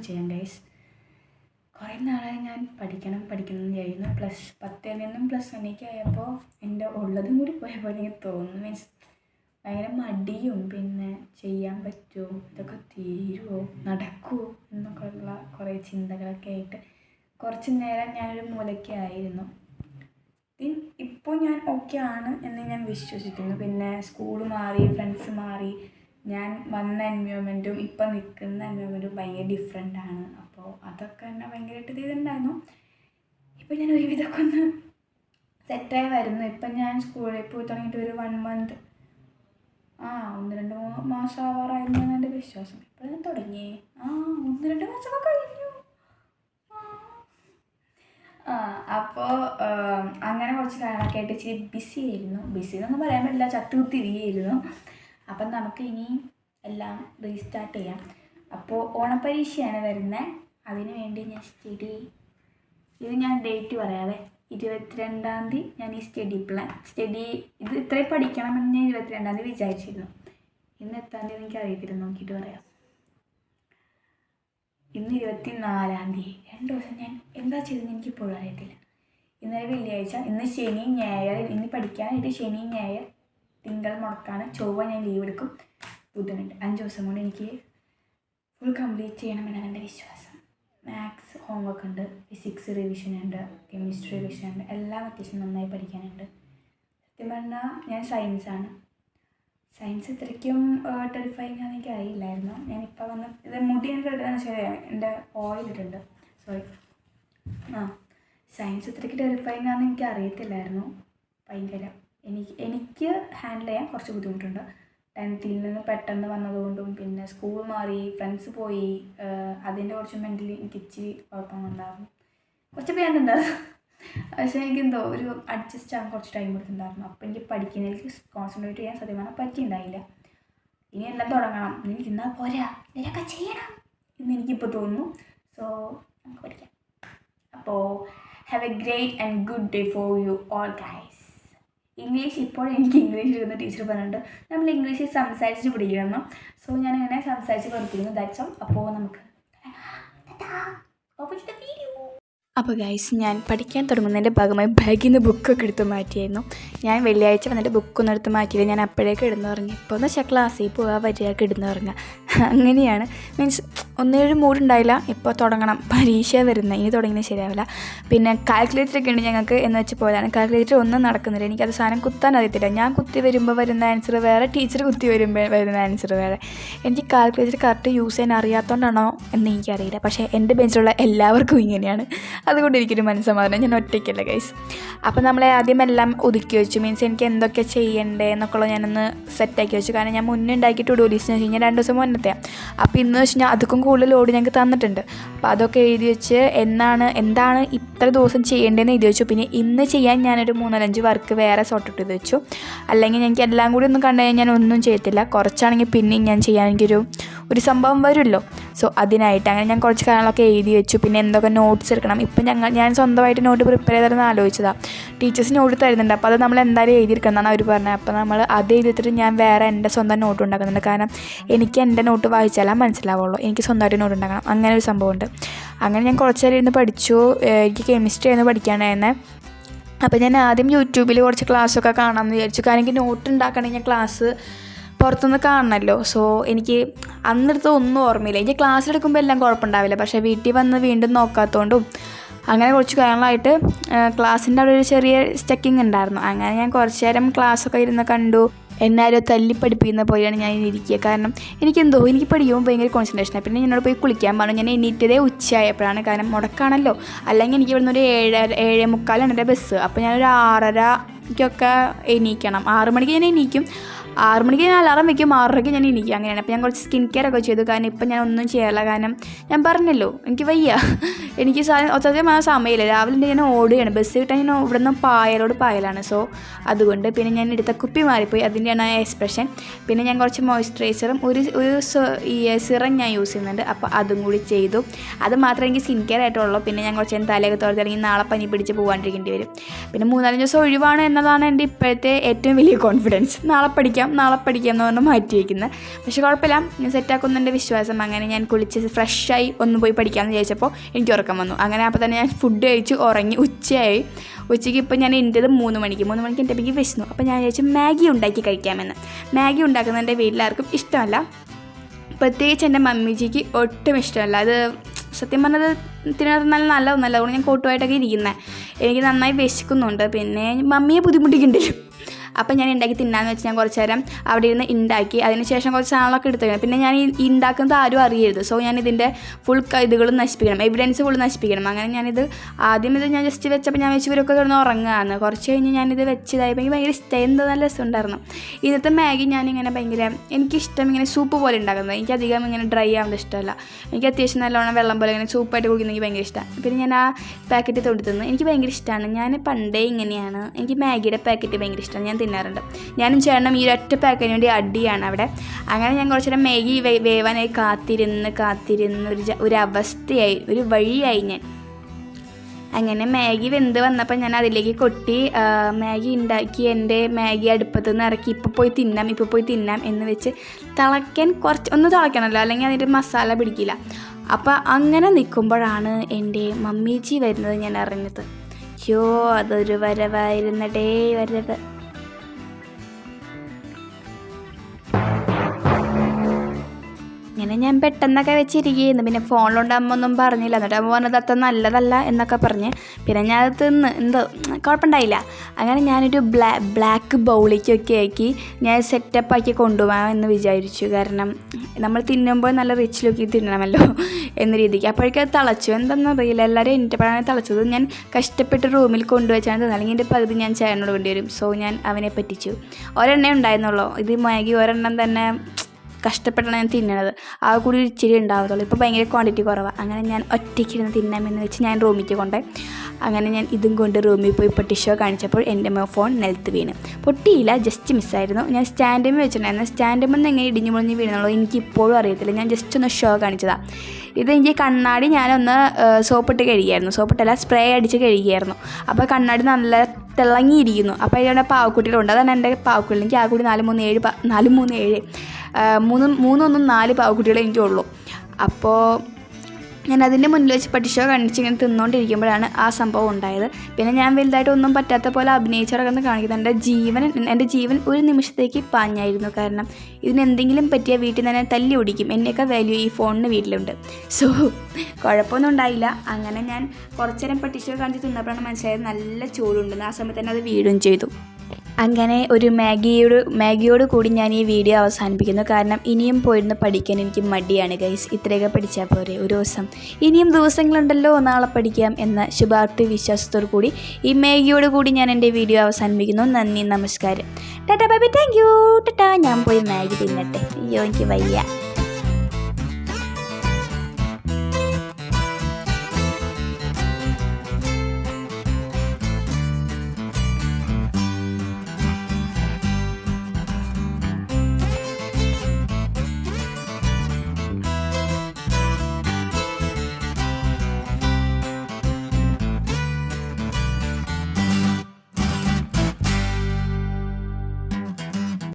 ചെയ്യാം ഗൈസ് കുറേ നാളായി ഞാൻ പഠിക്കണം പഠിക്കണം എന്ന് ചെയ്യുന്നു പ്ലസ് പത്തിൽ നിന്നും പ്ലസ് വണ്ണിലേക്ക് ആയപ്പോൾ എന്റെ ഉള്ളതും കൂടി പോയ പോലെ എനിക്ക് തോന്നുന്നു മീൻസ് ഭയങ്കര മടിയും പിന്നെ ചെയ്യാൻ പറ്റുമോ ഇതൊക്കെ തീരുമോ നടക്കുമോ എന്നൊക്കെ ഉള്ള കുറേ ചിന്തകളൊക്കെ ആയിട്ട് കുറച്ച് നേരം ഞാനൊരു മൂലയ്ക്ക് ആയിരുന്നു. ഇപ്പോൾ ഞാൻ ഓക്കെ ആണ് എന്ന് ഞാൻ വിശ്വസിക്കുന്നു. പിന്നെ സ്കൂൾ മാറി ഫ്രണ്ട്സ് മാറി ഞാൻ വന്ന എൻവയോൺമെന്റും ഇപ്പം നിൽക്കുന്ന എൻവയോൺമെന്റും ഭയങ്കര ഡിഫറെന്റ് ആണ്. അപ്പോൾ അതൊക്കെ എന്നെ ഭയങ്കരമായിട്ട് ചെയ്തിട്ടുണ്ടായിരുന്നു. ഇപ്പം ഞാൻ ഒരുവിധമൊക്കെ ഒന്ന് സെറ്റായി വരുന്നു. ഇപ്പം ഞാൻ സ്കൂളിൽ പോയി തുടങ്ങിയിട്ട് ഒരു വൺ മന്ത് ആ ഒന്ന് രണ്ട് മാസം ആവാറായിരുന്നു എന്നാണ് എന്റെ വിശ്വാസം. ഇപ്പം ഞാൻ തുടങ്ങി ആ ഒന്ന് രണ്ട് മാസമൊക്കെ കഴിഞ്ഞു. ആ. അപ്പോൾ അങ്ങനെ കുറച്ച് കാര്യങ്ങളൊക്കെ ആയിട്ട് ഇച്ചിരി ബിസി ആയിരുന്നു. ബിസി എന്നൊന്നും പറയാൻ പറ്റില്ല. ചത്തുകുത്തിരിയായിരുന്നു അപ്പം നമുക്ക് ഇനി എല്ലാം റീസ്റ്റാർട്ട് ചെയ്യാം. അപ്പോൾ ഓണപ്പരീക്ഷയാണ് വരുന്നത്. അതിന് വേണ്ടി ഞാൻ സ്റ്റഡി ഇത് ഞാൻ ഡേറ്റ് പറയാവേ. ഇരുപത്തിരണ്ടാം തീയതി ഞാൻ ഈ സ്റ്റഡി പ്ലാൻ സ്റ്റഡി ഇത് ഇത്രയും പഠിക്കണമെന്ന് ഞാൻ ഇരുപത്തിരണ്ടാം തീയതി വിചാരിച്ചിരുന്നു. ഇന്ന് എത്താം തീയതി എനിക്ക് അറിയത്തില്ല. നോക്കിയിട്ട് പറയാം. ഇന്ന് ഇരുപത്തി നാലാം തീയതി. രണ്ട് ദിവസം ഞാൻ എന്താ ചെയ്തതെന്ന് എനിക്ക് ഇപ്പോഴും അറിയത്തില്ല. ഇന്നലെ വെള്ളിയാഴ്ച ഇന്ന് ശനി ഞായർ ഇന്ന് പഠിക്കാനായിട്ട് ശനി ഞായർ തിങ്കൾ മുടക്കാണ്. ചൊവ്വ ഞാൻ ലീവ് എടുക്കും. ബുധനുണ്ട്. അഞ്ച് ദിവസം കൊണ്ട് എനിക്ക് ഫുൾ കംപ്ലീറ്റ് ചെയ്യണമെന്നാണ് എന്റെ വിശ്വാസം. മാത്സ് ഹോംവർക്ക് ഉണ്ട്. ഫിസിക്സ് റിവിഷൻ ഉണ്ട്. കെമിസ്ട്രി റിവിഷൻ ഉണ്ട്. എല്ലാം അത്യാവശ്യം നന്നായി പഠിക്കാനുണ്ട്. സത്യം പറഞ്ഞാൽ ഞാൻ സയൻസാണ് സയൻസ് ഇത്രയ്ക്കും ടെറിഫൈങ് ആണെന്ന് എനിക്ക് അറിയില്ലായിരുന്നു. ഞാനിപ്പോൾ വന്ന് ഇത് മുടി എനിക്ക് എടുക്കാൻ ശരി എന്റെ ഓയിൽ സോറി ആ. സയൻസ് ഇത്രയ്ക്ക് ടെറിഫൈങ് ആണെന്ന് എനിക്ക് അറിയത്തില്ലായിരുന്നു. ഭയങ്കര. എനിക്ക് എനിക്ക് ഹാൻഡിൽ ചെയ്യാൻ കുറച്ച് ബുദ്ധിമുട്ടുണ്ട്. ടെൻത്തിൽ നിന്ന് പെട്ടെന്ന് വന്നതുകൊണ്ടും പിന്നെ സ്കൂൾ മാറി ഫ്രണ്ട്സ് പോയി അതിന്റെ കുറച്ച് മെന്റലി എനിക്ക് ഇച്ചിരി കുഴപ്പങ്ങളുണ്ടായിരുന്നു. കുറച്ച് പേരുണ്ടായിരുന്നു പക്ഷേ എനിക്കെന്തോ ഒരു അഡ്ജസ്റ്റ് ആകാൻ കുറച്ച് ടൈം എടുത്തിട്ടുണ്ടായിരുന്നു. അപ്പോൾ എനിക്ക് പഠിക്കുന്നതിലേക്ക് കോൺസെൻട്രേറ്റ് ചെയ്യാൻ സത്യം പറഞ്ഞാൽ പറ്റിയിട്ടുണ്ടായില്ല ഇനി എല്ലാം തുടങ്ങണം. എനിക്ക് ഇരുന്നാൽ പോരാ. ഇതിനൊക്കെ ചെയ്യണം എന്ന് എനിക്കിപ്പോൾ തോന്നുന്നു. സോ നമുക്ക് പഠിക്കാം. അപ്പോൾ have a great and good day for you all guys English ഇപ്പോൾ എനിക്ക് ഇംഗ്ലീഷ് ഇരുന്ന ടീച്ചർ പറഞ്ഞിട്ടുണ്ട്. നമ്മൾ ഇംഗ്ലീഷിൽ സംസാരിച്ച് പിടിക്കണം. സോ ഞാൻ ഇങ്ങനെ സംസാരിച്ച് പഠിപ്പിക്കുന്നു ദാറ്റ്സ് ഓൾ അപ്പോൾ നമുക്ക് അപ്പോൾ ഗൈസ് ഞാൻ പഠിക്കാൻ തുടങ്ങുന്നതിന്റെ ഭാഗമായി ബാഗിൽ നിന്ന് ബുക്കൊക്കെ എടുത്ത് മാറ്റിയായിരുന്നു. ഞാൻ വെള്ളിയാഴ്ച വന്നിട്ട് ബുക്കൊന്നും എടുത്ത് മാറ്റിയില്ല. ഞാൻ അപ്പോഴേക്ക് ഇടുന്നുറങ്ങി ഇപ്പോൾ എന്ന് വെച്ചാൽ ക്ലാസ്സിൽ പോവുക വരിക കിടന്നുറങ്ങുക അങ്ങനെയാണ്. മീൻസ് ഒന്നേഴ് മൂഡ് ഉണ്ടായില്ല ഇപ്പോൾ തുടങ്ങണം. പരീക്ഷ വരുന്നത് ഇനി തുടങ്ങിയത് ശരിയാവില്ല. പിന്നെ കാൽക്കുലേറ്റർ ഒക്കെ ഉണ്ട് ഞങ്ങൾക്ക് എന്ന് വെച്ച് പോയതാണ്. കാൽക്കുലേറ്റർ ഒന്നും നടക്കുന്നില്ല. എനിക്കത് സാധനം കുത്താൻ അറിയത്തില്ല. ഞാൻ കുത്തി വരുമ്പോൾ വരുന്ന ആൻസർ വേറെ ടീച്ചർ കുത്തി വരുമ്പോൾ വരുന്ന ആൻസർ വേറെ. എനിക്ക് കാൽക്കുലേറ്റർ കറക്റ്റ് യൂസ് ചെയ്യാൻ അറിയാത്തതുകൊണ്ടാണോ എന്ന് എനിക്കറിയില്ല. പക്ഷേ എന്റെ ബെഞ്ചിലുള്ള എല്ലാവർക്കും ഇങ്ങനെയാണ്. അതുകൊണ്ട് എനിക്കൊരു മനസ്സമാധാനം. ഞാൻ ഒറ്റയ്ക്കല്ല ഗൈസ് അപ്പോൾ നമ്മളെ ആദ്യം എല്ലാം ഒതുക്കി വെച്ചു. മീൻസ് എനിക്ക് എന്തൊക്കെ ചെയ്യണ്ടേ എന്നൊക്കെ ഉള്ളത് ഞാനൊന്ന് സെറ്റാക്കി വെച്ചു. കാരണം ഞാൻ മുന്നേ ഉണ്ടാക്കിയിട്ട് ഒരു ലിസ്റ്റ് വെച്ച് കഴിഞ്ഞാൽ രണ്ട് ദിവസം മുന്നത്തെ അപ്പോൾ ഇന്ന് വെച്ച് കഴിഞ്ഞാൽ അതുക്കും കൂടുതൽ ലോഡ് ഞങ്ങൾക്ക് തന്നിട്ടുണ്ട്. അപ്പോൾ അതൊക്കെ എഴുതി വെച്ച് എന്നാണ് എന്താണ് ഇത്ര ദിവസം ചെയ്യേണ്ടതെന്ന് എഴുതി വെച്ചു. പിന്നെ ഇന്ന് ചെയ്യാൻ ഞാനൊരു മൂന്നാലഞ്ച് വർക്ക് വേറെ സോർട്ട് ഇത് വെച്ചു. അല്ലെങ്കിൽ എനിക്ക് എല്ലാം കൂടി ഒന്നും കണ്ടു കഴിഞ്ഞാൽ ഞാൻ ഒന്നും ചെയ്യത്തില്ല. കുറച്ചാണെങ്കിൽ പിന്നെയും ഞാൻ ചെയ്യാൻ എനിക്കൊരു ഒരു സംഭവം വരുമല്ലോ. സോ അതിനായിട്ട് അങ്ങനെ ഞാൻ കുറച്ച് കാര്യങ്ങളൊക്കെ എഴുതി വെച്ചു. പിന്നെ എന്തൊക്കെ നോട്ട്സ് എടുക്കണം. ഇപ്പം ഞങ്ങൾ ഞാൻ സ്വന്തമായിട്ട് നോട്ട് പ്രിപ്പയർ ചെയ്താലെന്ന് ആലോചിച്ചതാണ് ടീച്ചേഴ്സ് നോട്ട് തരുന്നുണ്ട്. അപ്പോൾ അത് നമ്മൾ എന്തായാലും എഴുതിയിരിക്കണം എന്നാണ് അവർ പറഞ്ഞത്. അപ്പോൾ നമ്മൾ അത് എഴുതിയിട്ട് ഞാൻ വേറെ എന്റെ സ്വന്തം നോട്ട് ഉണ്ടാക്കുന്നുണ്ട്. കാരണം എനിക്ക് എന്റെ നോട്ട് വായിച്ചാലേ മനസ്സിലാവുള്ളൂ. എനിക്ക് സ്വന്തമായിട്ട് നോട്ട് ഉണ്ടാക്കണം. അങ്ങനെ ഒരു സംഭവമുണ്ട്. അങ്ങനെ ഞാൻ കുറച്ച് നേരം ഇരുന്ന് പഠിച്ചു. എനിക്ക് കെമിസ്ട്രി ആയിരുന്നു പഠിക്കാനായിരുന്നു. അപ്പോൾ ഞാൻ ആദ്യം യൂട്യൂബിൽ കുറച്ച് ക്ലാസ്സൊക്കെ കാണാമെന്ന് വിചാരിച്ചു. കാരണം എനിക്ക് നോട്ട് ഉണ്ടാക്കണമെങ്കിൽ ക്ലാസ് പുറത്തുനിന്ന് കാണണമല്ലോ സോ എനിക്ക് അന്നെടുത്ത് ഒന്നും ഓർമ്മയില്ല. എനിക്ക് ക്ലാസ് എടുക്കുമ്പോൾ എല്ലാം കുഴപ്പമുണ്ടാവില്ല. പക്ഷേ വീട്ടിൽ വന്ന് വീണ്ടും നോക്കാത്തതുകൊണ്ടും അങ്ങനെ കുറച്ച് കാര്യങ്ങളായിട്ട് ക്ലാസ്സിന്റെ അവിടെ ഒരു ചെറിയ സ്റ്റക്കിങ് ഉണ്ടായിരുന്നു. അങ്ങനെ ഞാൻ കുറച്ച് നേരം ക്ലാസ്സൊക്കെ ഇരുന്ന് കണ്ടു. എന്നാലും തല്ലി പഠിപ്പിക്കുന്ന പോലെയാണ് ഞാൻ ഇരിക്കുക. കാരണം എനിക്കെന്തോ എനിക്ക് പഠിക്കുമ്പോൾ ഭയങ്കര കോൺസെൻട്രേഷനാണ് പിന്നെ എന്നോട് പോയി കുളിക്കാൻ പറഞ്ഞു. ഞാൻ എണീറ്റതേ ഉച്ചയായപ്പോഴാണ്. കാരണം മുടക്കാണല്ലോ. അല്ലെങ്കിൽ എനിക്ക് ഇവിടുന്ന് ഒരു ഏഴര ഏഴ് മുക്കാലാണ് എന്റെ ബസ് അപ്പോൾ ഞാനൊരു ആറരയ്ക്കൊക്കെ എണീക്കണം. ആറ് മണിക്ക് ഞാൻ എണീക്കും. ആറ് മണിക്ക് ഞാൻ അലാറം വെക്കും ആറരയ്ക്ക് ഞാൻ എണീക്കും അങ്ങനെയാണ്. അപ്പോൾ ഞാൻ കുറച്ച് സ്കിൻ കെയർ ഒക്കെ ചെയ്തു. കാരണം ഇപ്പം ഞാൻ ഒന്നും ചെയ്യാറില്ല കാരണം ഞാൻ പറഞ്ഞല്ലോ എനിക്ക് വയ്യ. എനിക്ക് സത്യം ആ സമയമില്ല. രാവിലെ ഞാൻ ഓടുകയാണ്. ബസ് കിട്ടാൻ ഞാൻ ഇവിടെ നിന്ന് പായലോട് പായലാണ്. സോ അതുകൊണ്ട് പിന്നെ ഞാൻ എടുത്ത കുപ്പി മാറിപ്പോയി. അതിന്റെയാണ് ആ എക്സ്പ്രഷൻ പിന്നെ ഞാൻ കുറച്ച് മോയ്സ്ചറൈസറും ഒരു ഒരു സിറം ഞാൻ യൂസ് ചെയ്യുന്നുണ്ട്. അപ്പോൾ അതും കൂടി ചെയ്തു. അത് മാത്രമേ എനിക്ക് സ്കിൻ കെയർ ആയിട്ടുള്ളൂ. പിന്നെ ഞാൻ കുറച്ച് തലയൊക്കെ തോർത്ത് അല്ലെങ്കിൽ നാളെ പനി പിടിച്ച് പോകാണ്ടിരിക്കേണ്ടി വരും. പിന്നെ മൂന്നാലഞ്ച് ദിവസം ഒഴിവാണ് എന്നതാണ് എന്റെ ഇപ്പോഴത്തെ ഏറ്റവും വലിയ കോൺഫിഡൻസ് നാളെ പഠിക്കാൻ പഠിക്കാം നാളെ പഠിക്കാം എന്ന് പറഞ്ഞ് മാറ്റി വയ്ക്കുന്നത് പക്ഷേ കുഴപ്പമില്ല ഞാൻ സെറ്റാക്കുന്നെന്റെ വിശ്വാസം. അങ്ങനെ ഞാൻ കുളിച്ച് ഫ്രഷായി ഒന്ന് പോയി പഠിക്കാമെന്ന് വിചാരിച്ചപ്പോൾ എനിക്ക് ഉറക്കം വന്നു. അങ്ങനെ അപ്പോൾ തന്നെ ഞാൻ ഫുഡ് കഴിച്ച് ഉറങ്ങി ഉച്ചയായി. ഉച്ചയ്ക്ക് ഇപ്പോൾ ഞാൻ എന്റേത് മൂന്ന് മണിക്ക്. മൂന്ന് മണിക്ക് എന്റെ പേക്ക് വിശന്നു. അപ്പോൾ ഞാൻ വിചാരിച്ചു മാഗി ഉണ്ടാക്കി കഴിക്കാമെന്ന്. മാഗി ഉണ്ടാക്കുന്നത് എന്റെ വീട്ടിലാർക്കും ഇഷ്ടമല്ല. പ്രത്യേകിച്ച് എന്റെ മമ്മിജിക്ക് ഒട്ടും ഇഷ്ടമല്ല. അത് സത്യം പറഞ്ഞത് തിന്നത് നല്ല നല്ലതൊന്നല്ല അതുകൊണ്ട് ഞാൻ കൂട്ടുമായിട്ടൊക്കെ ഇരിക്കുന്നത് എനിക്ക് നന്നായി വിശക്കുന്നുണ്ട്. പിന്നെ മമ്മിയെ ബുദ്ധിമുട്ടിക്കുന്നുണ്ടല്ലോ അപ്പം ഞാൻ ഉണ്ടാക്കി തിന്നാന്ന് വെച്ച് ഞാൻ കുറച്ച് നേരം അവിടെ ഇരുന്ന് ഉണ്ടാക്കി അതിനുശേഷം കുറച്ച് സാധനങ്ങളൊക്കെ എടുത്തു പിന്നെ ഞാൻ ഈ ഉണ്ടാക്കുന്നത് ആരും അറിയരുത്. സോ ഞാൻ ഇതിന്റെ ഫുൾ ഇതുകളും നശിപ്പിക്കണം. എവിഡൻസ് ഫുൾ നശിപ്പിക്കണം. അങ്ങനെ ഞാനിത് ആദ്യം ഇത് ഞാൻ ജസ്റ്റ് വെച്ചപ്പോൾ ഞാൻ വെച്ച് ഇവരൊക്കെ കിടന്ന് ഉറങ്ങുകയാണ്. കുറച്ച് കഴിഞ്ഞ് ഞാനിത് വെച്ചതായപ്പോൾ എനിക്ക് ഭയങ്കര ഇഷ്ടം. എന്തോ നല്ല രസമുണ്ടായിരുന്നു. ഇന്നത്തെ മാഗി ഞാനിങ്ങനെ ഭയങ്കര എനിക്കിഷ്ടം ഇങ്ങനെ സൂപ്പ് പോലെ ഉണ്ടാക്കുന്നത് എനിക്ക് അധികം ഇങ്ങനെ ഡ്രൈ ആവുന്നത് ഇഷ്ടമല്ല. എനിക്ക് അത്യാവശ്യം നല്ലോണം വെള്ളം പോലെ ഇങ്ങനെ സൂപ്പായിട്ട് കുടിക്കുന്നത് എനിക്ക് ഭയങ്കര ഇഷ്ടമാണ് പിന്നെ ഞാൻ ആ പാക്കറ്റ് തൊടുത്തുനിന്ന് എനിക്ക് ഭയങ്കര ഇഷ്ടമാണ് ഞാൻ പണ്ടേ ഇങ്ങനെയാണ്. എനിക്ക് മാഗിയുടെ പാക്കറ്റ് ഭയങ്കര ഇഷ്ടമാണ് ഞാൻ തിന്നാറുണ്ട്. ഞാനും ചേട്ടനും ഈ ഒറ്റ പാക്കിന് വേണ്ടി അടിയാണ് അവിടെ. അങ്ങനെ ഞാൻ കുറച്ചു നേരം മാഗി വേവാനായി കാത്തിരുന്ന് കാത്തിരുന്ന് ഒരു ഒരു അവസ്ഥയായി ഒരു വഴിയായി ഞാൻ. അങ്ങനെ മാഗി വെന്ത് വന്നപ്പോൾ ഞാൻ അതിലേക്ക് കൊട്ടി മാഗി ഉണ്ടാക്കി എന്റെ മാഗി അടുപ്പത്ത് നിന്ന് ഇറക്കി ഇപ്പോൾ പോയി തിന്നാം ഇപ്പോൾ പോയി തിന്നാം എന്ന് വെച്ച് തിളയ്ക്കാൻ കുറച്ച് ഒന്ന് തിളയ്ക്കണമല്ലോ അല്ലെങ്കിൽ അതിന്റെ മസാല പിടിക്കില്ല. അപ്പോൾ അങ്ങനെ നിൽക്കുമ്പോഴാണ് എന്റെ മമ്മീച്ചി വരുന്നത് ഞാൻ അറിഞ്ഞത്. അയ്യോ അതൊരു വരവായിരുന്നടേ വരവ്. ഇങ്ങനെ ഞാൻ പെട്ടെന്നൊക്കെ വെച്ചിരിക്കുകയായിരുന്നു. പിന്നെ ഫോണിലുണ്ട് അമ്മ ഒന്നും പറഞ്ഞില്ല. എന്നിട്ട് അമ്മ പറഞ്ഞത് അത്ര നല്ലതല്ല എന്നൊക്കെ പറഞ്ഞ് പിന്നെ ഞാൻ അത് തിന്ന് എന്തോ കുഴപ്പമുണ്ടായില്ല. അങ്ങനെ ഞാനൊരു ബ്ലാ ബ്ലാക്ക് ബൗളിക്കൊക്കെ ആക്കി ഞാൻ സെറ്റപ്പാക്കി കൊണ്ടുപോകാം എന്ന് വിചാരിച്ചു. കാരണം നമ്മൾ തിന്നുമ്പോൾ നല്ല റിച്ച് ലുക്കി തിന്നണമല്ലോ എന്ന രീതിക്ക്. അപ്പോഴേക്കും അത് തിളച്ചു. എന്താണെന്നറിയില്ല എല്ലാവരും എന്റെ തിളച്ചത് ഞാൻ കഷ്ടപ്പെട്ട് റൂമിൽ കൊണ്ടുവച്ചാണ് തിന്നത് അല്ലെങ്കിൽ എന്റെ പകുതി ഞാൻ ചേട്ടനോട് വരും. സോ ഞാൻ അവനെ പറ്റിച്ചു. ഒരെണ്ണേ ഉണ്ടായിരുന്നുള്ളൂ. ഇത് മാഗി ഒരെണ്ണം തന്നെ കഷ്ടപ്പെട്ടാണ് ഞാൻ തിന്നണത്. ആ കൂടി ഒരു ഇച്ചിരി ഉണ്ടാവത്തുള്ളൂ. ഇപ്പോൾ ഭയങ്കര ക്വാണ്ടിറ്റി കുറവാണ് അങ്ങനെ ഞാൻ ഒറ്റയ്ക്കിരുന്ന് തിന്നാമെന്ന് വെച്ച് ഞാൻ റൂമിലേക്ക് കൊണ്ടേ അങ്ങനെ ഞാൻ ഇതും കൊണ്ട് റൂമിൽ പോയി ഇപ്പോൾ ടിഷോ കാണിച്ചപ്പോൾ എന്റെ ഫോൺ നിലത്ത് വീണ്. പൊട്ടിയില്ല ജസ്റ്റ് മിസ്സായിരുന്നു ഞാൻ സ്റ്റാൻഡമ്മ വെച്ചിട്ടുണ്ടായിരുന്നു. സ്റ്റാൻഡിൽ നിന്ന് എങ്ങനെ ഇടിഞ്ഞു മുളിഞ്ഞ് വീണെന്നുള്ളത് എനിക്ക് ഇപ്പോഴും അറിയത്തില്ല. ഞാൻ ജസ്റ്റ് ഒന്ന് ഷോ കാണിച്ചതാണ് ഇത് എനിക്ക് കണ്ണാടി ഞാനൊന്ന് സോപ്പിട്ട് കഴുകിയായിരുന്നു. സോപ്പിട്ടല്ല സ്പ്രേ അടിച്ച് കഴുകിയായിരുന്നു. അപ്പോൾ കണ്ണാടി നല്ല തിളങ്ങിയിരിക്കുന്നു. അപ്പോൾ അതിലൂടെ പാവക്കുട്ടികളുണ്ട് അതാണ് എന്റെ പാവക്കുട്ടികൾ. എനിക്ക് ആ കൂടി നാല് മൂന്ന് ഏഴ് നാല് മൂന്ന് ഏഴ് മൂന്ന് മൂന്നൊന്നും നാല് പാവക്കുട്ടികളെ എനിക്കുള്ളൂ. അപ്പോൾ ഞാൻ അതിന്റെ മുന്നിൽ വെച്ച് പട്ടിഷോ ഇങ്ങനെ തിന്നുകൊണ്ടിരിക്കുമ്പോഴാണ് ആ സംഭവം ഉണ്ടായത്. പിന്നെ ഞാൻ വലുതായിട്ട് ഒന്നും പറ്റാത്ത പോലെ അഭിനയിച്ചിറങ്ങുന്ന കാണിക്കുന്നത് എന്റെ ജീവൻ എന്റെ ജീവൻ ഒരു നിമിഷത്തേക്ക് പാഞ്ഞായിരുന്നു. കാരണം ഇതിനെന്തെങ്കിലും പറ്റിയ വീട്ടിൽ തന്നെ തല്ലി ഓടിക്കും. എന്നെയൊക്കെ വാല്യൂ ഈ ഫോണിന് വീട്ടിലുണ്ട്. സോ കുഴപ്പമൊന്നും ഉണ്ടായില്ല. അങ്ങനെ ഞാൻ കുറച്ചു നേരം പട്ടിഷോ കാണിച്ച് തിന്നപ്പോഴാണ് മനസ്സിലായത് നല്ല ചൂടുണ്ടെന്ന് ആ സമയത്ത് തന്നെ അത് വീടും ചെയ്തു. അങ്ങനെ ഒരു മാഗിയോട് മാഗിയോട് കൂടി ഞാൻ ഈ വീഡിയോ അവസാനിപ്പിക്കുന്നു. കാരണം ഇനിയും പോയിരുന്ന് പഠിക്കാൻ എനിക്ക് മടിയാണ് ഗൈസ് ഇത്രയൊക്കെ പഠിച്ചാൽ പോരെ ഒരു ദിവസം. ഇനിയും ദിവസങ്ങളുണ്ടല്ലോ നാളെ പഠിക്കാം എന്ന ശുഭാപ്തി വിശ്വാസത്തോടു കൂടി ഈ മാഗിയോട് കൂടി ഞാൻ എന്റെ വീഡിയോ അവസാനിപ്പിക്കുന്നു. നന്ദി നമസ്കാരം. Tata bye thank you tata ഞാൻ പോയി മാഗി തിന്നട്ടെ. അയ്യോ എനിക്ക് വയ്യ.